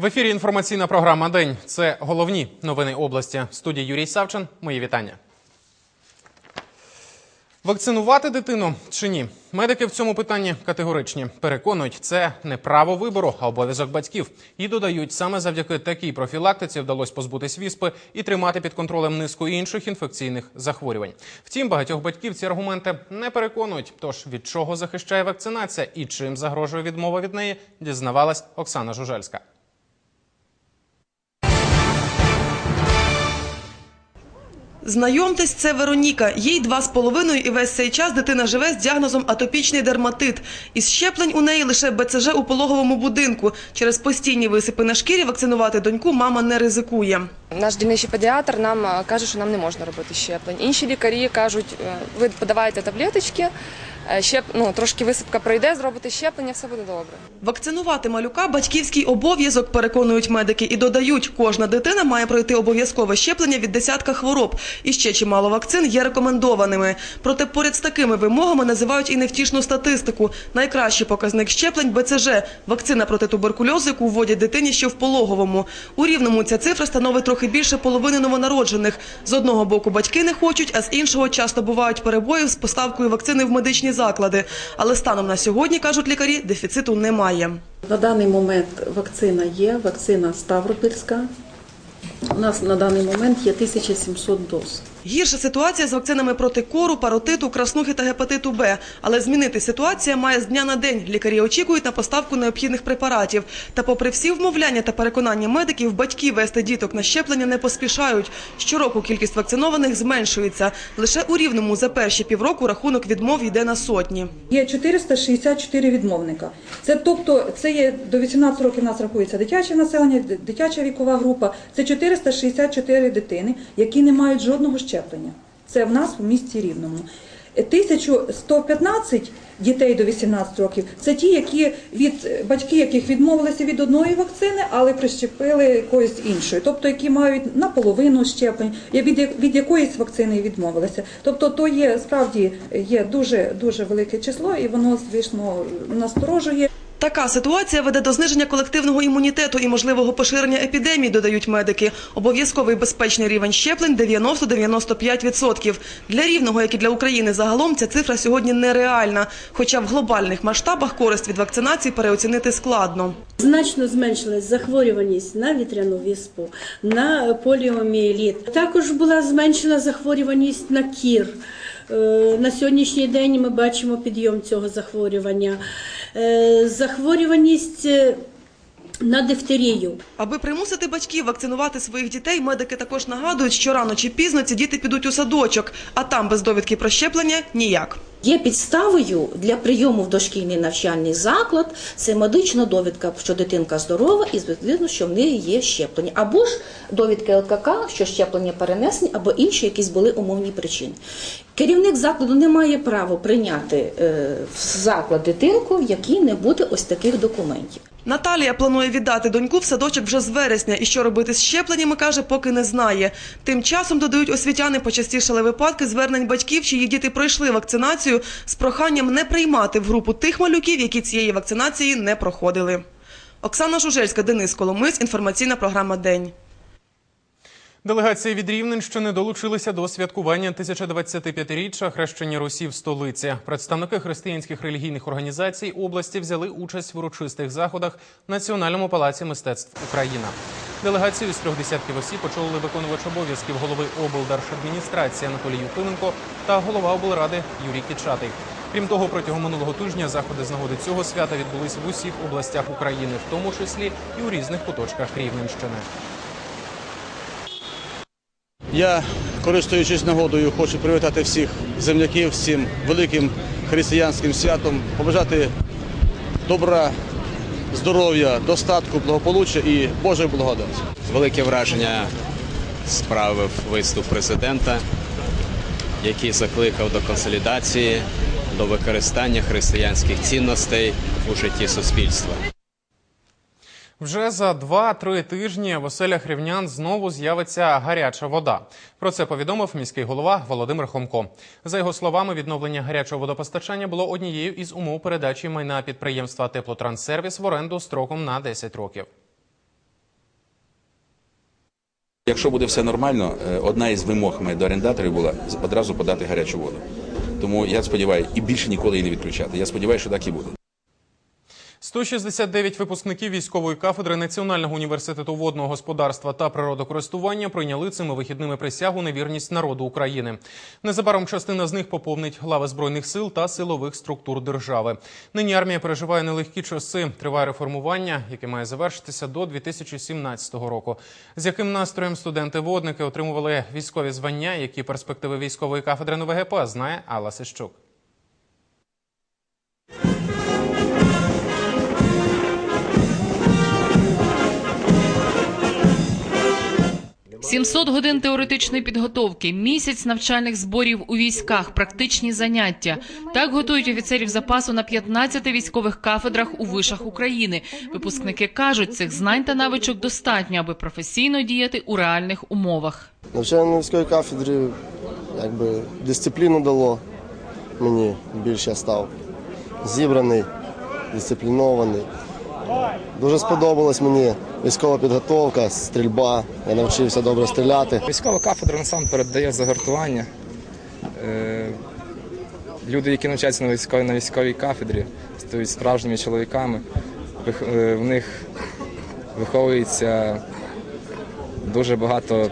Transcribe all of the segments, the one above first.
В ефірі інформаційна програма День. Це головні новини області. В студії Юрій Савчин. Мої вітання. Вакцинувати дитину чи ні? Медики в цьому питанні категоричні. Переконують, це не право вибору, а обов'язок батьків. І додають, саме завдяки такій профілактиці вдалося позбутись віспи і тримати під контролем низку інших інфекційних захворювань. Втім, багатьох батьків ці аргументи не переконують. Тож від чого захищає вакцинація і чим загрожує відмова від неї, дізнавалась Оксана Жужельська. Знайомтесь, це Вероніка. Їй два з половиною і весь цей час дитина живе з діагнозом атопічний дерматит. Із щеплень у неї лише БЦЖ у пологовому будинку. Через постійні висипи на шкірі вакцинувати доньку мама не ризикує. Наш дільничий педіатр нам е, каже, що нам не можна робити щеплень. Інші лікарі кажуть, е, ви подавайте таблеточки, е, щеп... ну, трошки висипка пройде, зробите щеплення, все буде добре. Вакцинувати малюка батьківський обов'язок, переконують медики, і додають, кожна дитина має пройти обов'язкове щеплення від десятка хвороб. І ще чимало вакцин є рекомендованими. Проте поряд з такими вимогами називають і невтішну статистику. Найкращий показник щеплень – БЦЖ – вакцина проти туберкульозу, яку вводять дитині ще в пологовому. У Рівному ця цифра становить трохи більше половини новонароджених. З одного боку батьки не хочуть, а з іншого часто бувають перебої з поставкою вакцини в медичні заклади. Але станом на сьогодні, кажуть лікарі, дефіциту немає. На даний момент вакцина є, вакцина Ставропільська. У нас на даний момент є 1700 доз. Гірша ситуація з вакцинами проти кору, паротиту, краснухи та гепатиту Б. Але змінити ситуація має з дня на день. Лікарі очікують на поставку необхідних препаратів. Та попри всі вмовляння та переконання медиків, батьки вести діток на щеплення не поспішають. Щороку кількість вакцинованих зменшується. Лише у Рівному за перші півроку рахунок відмов йде на сотні. Є 464 відмовника. Це тобто це є до 18 років у нас рахується дитяче населення, дитяча вікова група. Це 464 дитини, які не мають жодного щеплення. Це в нас в місті Рівному. Е, 1115 дітей до 18 років це ті, які від батьки, яких відмовилися від одної вакцини, але прищепили якоїсь іншої, тобто які мають наполовину щеплень, від, від якоїсь вакцини відмовилися. Тобто, то є справді є дуже дуже велике число, і воно звісно насторожує. Така ситуація веде до зниження колективного імунітету і можливого поширення епідемії, додають медики. Обов'язковий безпечний рівень щеплень 90-95%. Для Рівного, як і для України загалом, ця цифра сьогодні нереальна. Хоча в глобальних масштабах користь від вакцинації переоцінити складно. Значно зменшилась захворюваність на вітряну віспу, на поліомієліт. Також була зменшена захворюваність на кір. Е, На сьогоднішній день ми бачимо підйом цього захворювання. Е, Захворюваність е, на дифтерію. Аби примусити батьків вакцинувати своїх дітей, медики також нагадують, що рано чи пізно ці діти підуть у садочок, а там без довідки про щеплення ніяк. Є підставою для прийому в дошкільний навчальний заклад. Це медична довідка, що дитинка здорова, і відповідно, що в неї є щеплення, або ж довідка ЛКК, що щеплення перенесені, або інші якісь були умовні причини. Керівник закладу не має права прийняти е, в заклад дитинку, в якій не буде ось таких документів. Наталія планує віддати доньку в садочок вже з вересня, і що робити з щепленнями, каже, поки не знає. Тим часом, додають освітяни, почастішали випадки звернень батьків, чиї діти пройшли вакцинацію з проханням не приймати в групу тих малюків, які цієї вакцинації не проходили. Оксана Жужельська, Денис Коломис, інформаційна програма День. Делегації від Рівненщини долучилися до святкування 1025-річчя хрещення Русі в столиці. Представники християнських релігійних організацій області взяли участь в урочистих заходах Національному палаці мистецтв Україна. Делегацію з трьох десятків осіб очолили виконувач обов'язків голови облдержадміністрації Анатолій Юпименко та голова облради Юрій Кічатий. Крім того, протягом минулого тижня заходи з нагоди цього свята відбулись в усіх областях України, в тому числі і у різних куточках Рівненщини. Я, користуючись нагодою, хочу привітати всіх земляків з цим великим християнським святом, побажати добра, здоров'я, достатку, благополуччя і Божої благодаті. Велике враження справив виступ президента, який закликав до консолідації, до використання християнських цінностей у житті суспільства. Вже за 2-3 тижні в оселях рівнян знову з'явиться гаряча вода. Про це повідомив міський голова Володимир Хомко. За його словами, відновлення гарячого водопостачання було однією із умов передачі майна підприємства Теплотранссервіс в оренду строком на 10 років. Якщо буде все нормально, е, одна із вимог до орендаторів була одразу подати гарячу воду. Тому я сподіваюся, і більше ніколи її не відключати. Я сподіваюся, що так і буде. 169 випускників військової кафедри Національного університету водного господарства та природокористування прийняли цими вихідними присягу на вірність народу України. Незабаром частина з них поповнить лави збройних сил та силових структур держави. Нині армія переживає нелегкі часи. Триває реформування, яке має завершитися до 2017 року. З яким настроєм студенти-водники отримували військові звання, які перспективи військової кафедри НВГП знає Алла Сищук. 700 годин теоретичної підготовки, місяць навчальних зборів у військах, практичні заняття. Так готують офіцерів запасу на 15 військових кафедрах у вишах України. Випускники кажуть, цих знань та навичок достатньо, аби професійно діяти у реальних умовах. Навчання на військовій кафедрі якби дисципліну дало мені більше став зібраний, дисциплінований. Дуже сподобалась мені військова підготовка, стрільба. Я навчився добре стріляти. Військова кафедра насамперед дає загартування. Е, Люди, які навчаються на військовій, на військовій кафедрі, стають справжніми чоловіками. Е, В них виховується дуже багато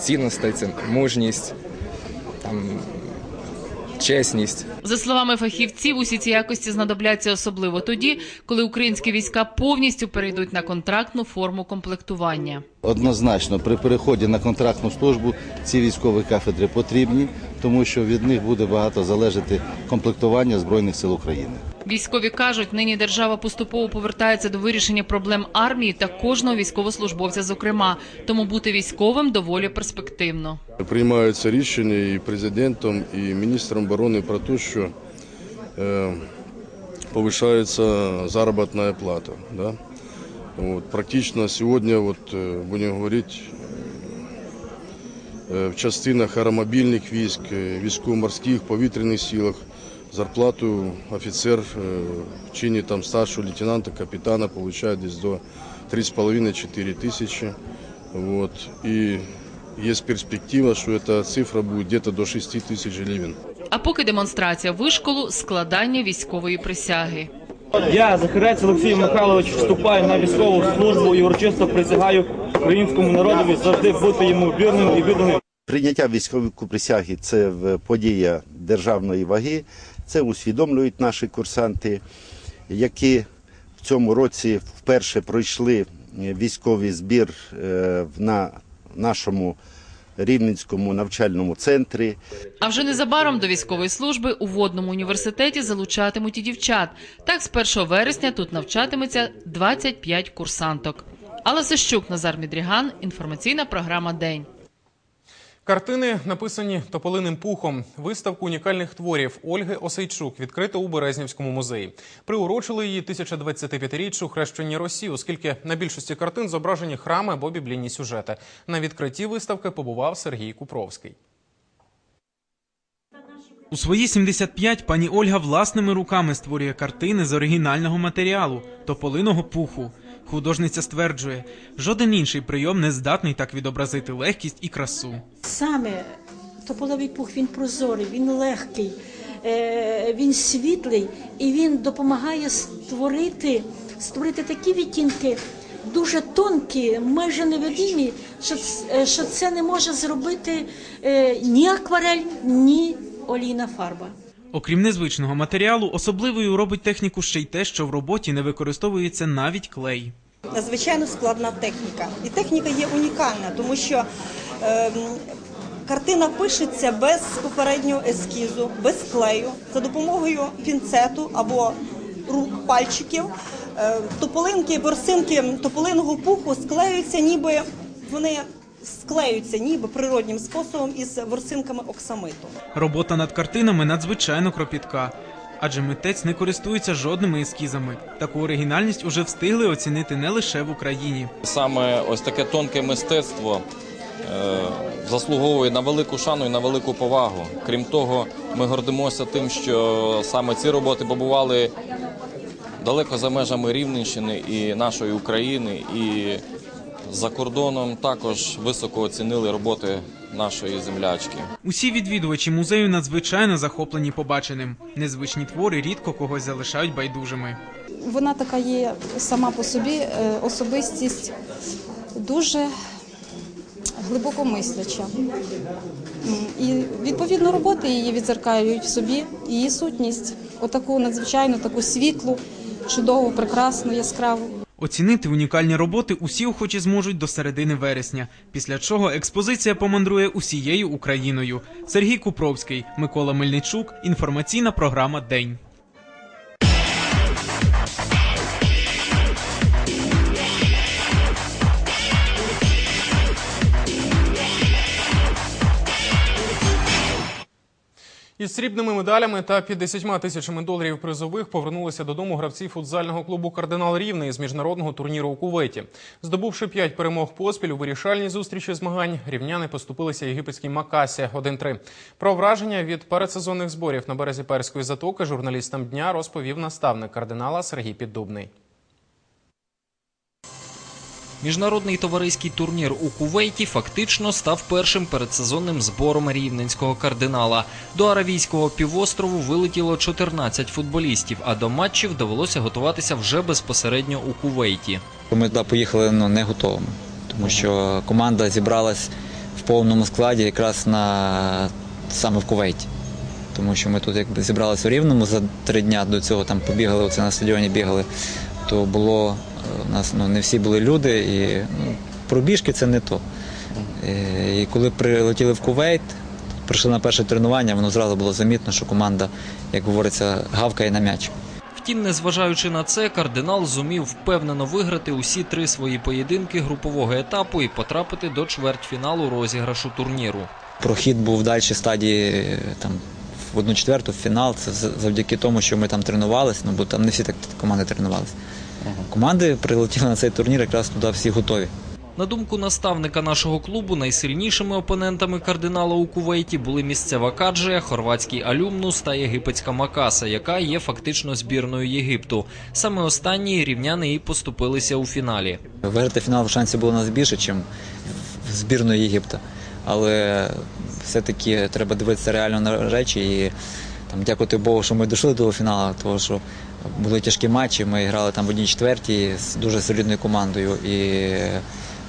цінностей, це мужність, там, чесність. За словами фахівців, усі ці якості знадобляться особливо тоді, коли українські війська повністю перейдуть на контрактну форму комплектування. Однозначно, при переході на контрактну службу ці військові кафедри потрібні, тому що від них буде багато залежати комплектування Збройних сил України. Військові кажуть, нині держава поступово повертається до вирішення проблем армії та кожного військовослужбовця, зокрема. Тому бути військовим доволі перспективно. Приймаються рішення і президентом, і міністром оборони про те, що е, повишається заробітна плата. Да? Вот, практично сьогодні, от, е, будемо говорити, е, в частинах аеромобільних військ, е, військово-морських, повітряних силах зарплату офіцер е, в чині там, старшого лейтенанта, капітана отримує десь до 3,5-4 тисячі. Вот. И есть перспектива, что эта цифра будет где-то до 6 тысяч гривен. А поки демонстрація вишколу складання військової присяги. Я, Захарець Олексій Михайлович, вступаю на військову службу і урочисто присягаю українському народові завжди бути йому вірним і відданим. Прийняття військової присяги це подія державної ваги. Це усвідомлюють наші курсанти, які в цьому році вперше пройшли військовий збір е, на нашому Рівненському навчальному центрі. А вже незабаром до військової служби у водному університеті залучатимуть і дівчат. Так, з 1 вересня тут навчатиметься 25 курсанток. Алла Сищук, Назар Мідріган. Інформаційна програма День. Картини написані тополиним пухом. Виставку унікальних творів Ольги Осейчук відкрито у Березнівському музеї. Приурочили її 1025-річчю хрещення Росії, оскільки на більшості картин зображені храми або біблійні сюжети. На відкритті виставки побував Сергій Купровський. У свої 75 пані Ольга власними руками створює картини з оригінального матеріалу тополиного пуху. Художниця стверджує, жоден інший прийом не здатний так відобразити легкість і красу. Саме тополевий пух він прозорий, він легкий, е, він світлий і він допомагає створити, створити такі відтінки, дуже тонкі, майже невидимі, що, е, що це не може зробити е, ні акварель, ні олійна фарба. Окрім незвичного матеріалу, особливою робить техніку ще й те, що в роботі не використовується навіть клей. надзвичайно складна техніка. І техніка є унікальна, тому що ем, картина пишеться без попереднього ескізу, без клею, за допомогою пінцету або рук, пальчиків. Е, тополинки, борсинки тополиного пуху склеюються, ніби вони склеюються ніби природнім способом із ворсинками оксамиту. Робота над картинами надзвичайно кропітка, адже митець не користується жодними ескізами. Таку оригінальність уже встигли оцінити не лише в Україні. Саме ось таке тонке мистецтво е, заслуговує на велику шану і на велику повагу. Крім того, ми гордимося тим, що саме ці роботи побували далеко за межами Рівненщини і нашої України, і за кордоном також високо оцінили роботи нашої землячки. Усі відвідувачі музею надзвичайно захоплені побаченим. Незвичні твори рідко когось залишають байдужими. Вона така є сама по собі е, особистість дуже глибокомисляча. І відповідно роботи її відзеркалюють в собі її сутність, отаку надзвичайно таку світлу, чудову, прекрасну, яскраву. Оцінити унікальні роботи усі охочі зможуть до середини вересня, після чого експозиція помандрує усією Україною. Сергій Купровський, Микола Мельничук. Інформаційна програма День. Із срібними медалями та 50 тисячами доларів призових повернулися додому гравці футзального клубу Кардинал Рівний з міжнародного турніру у Кувейті. Здобувши 5 перемог поспіль у вирішальній зустрічі змагань, рівняни поступилися єгипетській Макасі 1-3. Про враження від передсезонних зборів на березі Перської затоки журналістам дня розповів наставник кардинала Сергій Піддубний. Міжнародний товариський турнір у Кувейті фактично став першим передсезонним збором рівненського кардинала. До Аравійського півострову вилетіло 14 футболістів, а до матчів довелося готуватися вже безпосередньо у Кувейті. Ми туди поїхали ну, не готовими, тому що команда зібралась в повному складі якраз на саме в Кувейті. Тому що ми тут якби зібралися у Рівному за три дні до цього там побігали, оце на стадіоні бігали, то було е, у нас ну, не всі були люди, і ну, пробіжки це не то. Е, І коли прилетіли в Кувейт, прийшли на перше тренування, воно зразу було замітно, що команда, як говориться, гавкає на м'яч. Втім, незважаючи на це, кардинал зумів впевнено виграти усі три свої поєдинки групового етапу і потрапити до чвертьфіналу розіграшу турніру. Прохід був в дальшій стадії е, там в одну четверту, в фінал. Це завдяки тому, що ми там тренувалися, ну бо там не всі так команди тренувалися. Команди прилетіли на цей турнір, якраз туди всі готові. На думку наставника нашого клубу, найсильнішими опонентами кардинала у Кувейті були місцева Каджія, хорватський Алюмнус та єгипетська Макаса, яка є фактично збірною Єгипту. Саме останні рівняни і поступилися у фіналі. Виграти фінал шансів було у нас більше, ніж збірної Єгипта. Але все-таки треба дивитися реально на речі. І там, дякувати Богу, що ми дійшли до фіналу, тому що були тяжкі матчі. Ми грали там в одній четвертій з дуже солідною командою. І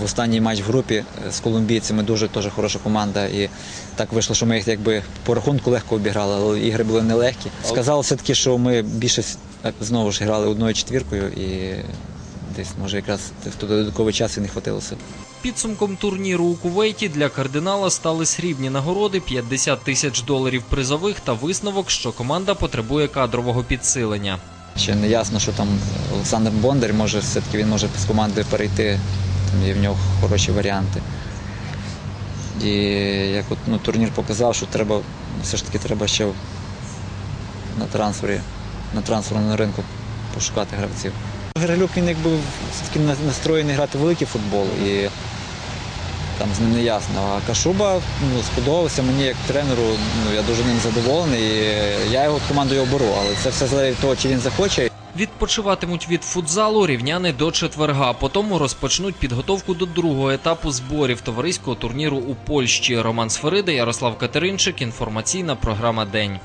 в останній матч в групі з колумбійцями дуже теж хороша команда. І так вийшло, що ми їх якби по рахунку легко обіграли, але ігри були нелегкі. Сказали все-таки, що ми більше знову ж грали одною четвіркою і десь може якраз в той додатковий час і не хватило сил. Підсумком турніру у Кувейті для кардинала стали срібні нагороди, 50 тисяч доларів призових та висновок, що команда потребує кадрового підсилення. Ще не ясно, що там Олександр Бондар може все-таки він може з команди перейти, там є в нього хороші варіанти. І як от, ну, турнір показав, що треба, все ж таки треба ще на трансфері, на трансферному ринку пошукати гравців. Грилюк він якби все-таки на- настроєний грати в великий футбол і там з ним не ясно. А Кашуба ну, сподобався мені як тренеру, ну, я дуже ним задоволений. І я його командою оберу, але це все залежить від того, чи він захоче. Відпочиватимуть від футзалу рівняни до четверга. Потім розпочнуть підготовку до другого етапу зборів товариського турніру у Польщі. Роман Сферида, Ярослав Катеринчик. Інформаційна програма День.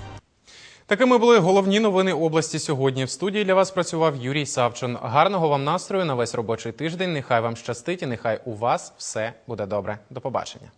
Такими були головні новини області сьогодні. В студії для вас працював Юрій Савчин. Гарного вам настрою на весь робочий тиждень. Нехай вам щастить і нехай у вас все буде добре. До побачення.